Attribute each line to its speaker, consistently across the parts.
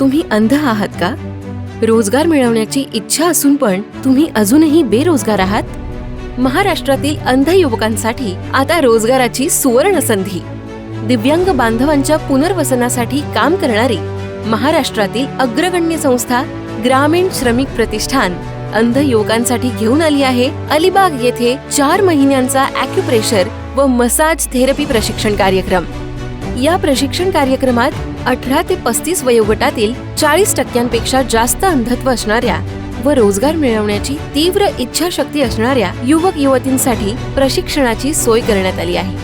Speaker 1: तुम्ही अंध आहात का? रोजगार मिळवण्याची इच्छा असून पण तुम्ही अजूनही बेरोजगार आहात? महाराष्ट्रातील अंध युवकांसाठी आता रोजगाराची सुवर्ण संधी. दिव्यांग बांधवांच्या पुनर्वसनासाठी काम करणारी महाराष्ट्रातील अग्रगण्य संस्था ग्रामीण श्रमिक प्रतिष्ठान अंध युवकांसाठी घेऊन आली आहे अलिबाग येथे चार महिन्यांचा अॅक्युप्रेशर व मसाज थेरपी प्रशिक्षण कार्यक्रम. या प्रशिक्षण कार्यक्रमात अठरा ते पस्तीस वयोगटातील चाळीस टक्क्यांपेक्षा जास्त अंधत्व असणाऱ्या व रोजगार मिळवण्याची तीव्र इच्छाशक्ती असणाऱ्या युवक युवतींसाठी प्रशिक्षणाची सोय करण्यात आली आहे.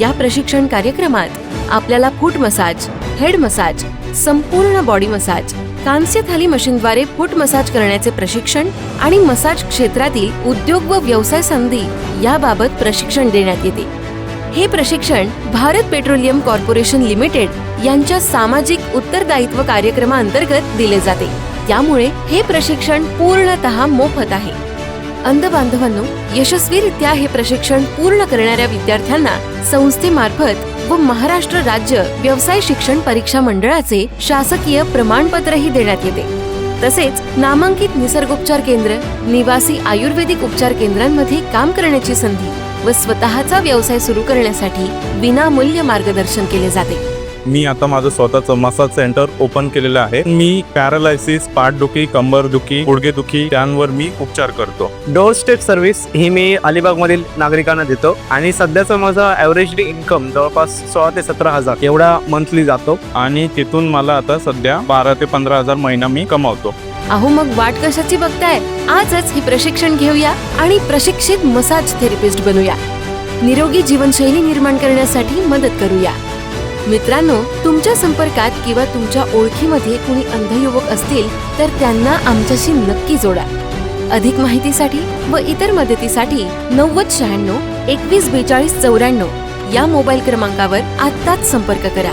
Speaker 1: या प्रशिक्षण कार्यक्रमात आपल्याला फूट मसाज हेड मसाज संपूर्ण बॉडी मसाज कांस्य थाली मशीनद्वारे फूट मसाज करण्याचे प्रशिक्षण आणि मसाज क्षेत्रातील उद्योग व व्यवसाय संधी याबाबत प्रशिक्षण देण्यात येते. हे प्रशिक्षण भारत पेट्रोलियम कॉर्पोरेशन लिमिटेड यांच्या सामाजिक उत्तरदायित्व कार्यक्रमाअंतर्गत दिले जाते. त्यामुळे हे प्रशिक्षण पूर्णतः मोफत आहे. अंध बांधवांनो यशस्वीरित्या हे प्रशिक्षण पूर्ण करणाऱ्या विद्यार्थ्यांना संस्थेमार्फत व महाराष्ट्र राज्य व्यवसाय शिक्षण परीक्षा मंडळाचे शासकीय प्रमाणपत्रही देण्यात येते. तसेच नामांकित निसर्गोपचार केंद्र निवासी आयुर्वेदिक उपचार केंद्रांमध्ये काम करण्याची संधी व स्वतःचा व्यवसाय सुरू करण्यासाठी विनामूल्य मार्गदर्शन केले जाते.
Speaker 2: मी आता माझं स्वतःचं मसाज सेंटर ओपन केलेलं आहे. मी पॅरालायसिस पाठदुखी कंबरदुखी गुडघेदुखी त्यांवर मी उपचार करतो.
Speaker 3: डोर स्टेप सर्व्हिस ही मी अलिबागमधील नागरिकांना देतो. आणि सध्याचं माझं ॲव्हरेज इन्कम जवळपास सोळा ते सतरा हजार एवढा मंथली जातो.
Speaker 2: आणि तिथून मला आता सध्या बारा ते पंधरा हजार महिना मी कमावतो.
Speaker 1: अहो मग वाट कशाची बघताय? आजच हे प्रशिक्षण घेऊया आणि प्रशिक्षित मसाज थेरपिस्ट बनूया. निरोगी जीवनशैली निर्माण करण्यासाठी मदत करूया. मित्रांनो तुमच्या संपर्कात किंवा तुमच्या ओळखीमध्ये कुणी अंधयुवक असतील तर त्यांना आमच्याशी नक्की जोडा. अधिक माहितीसाठी व इतर मदतीसाठी नव्वद शहाण्णव एकवीस बेचाळीस चौऱ्याण्णव या मोबाईल क्रमांकावर आत्ताच संपर्क करा.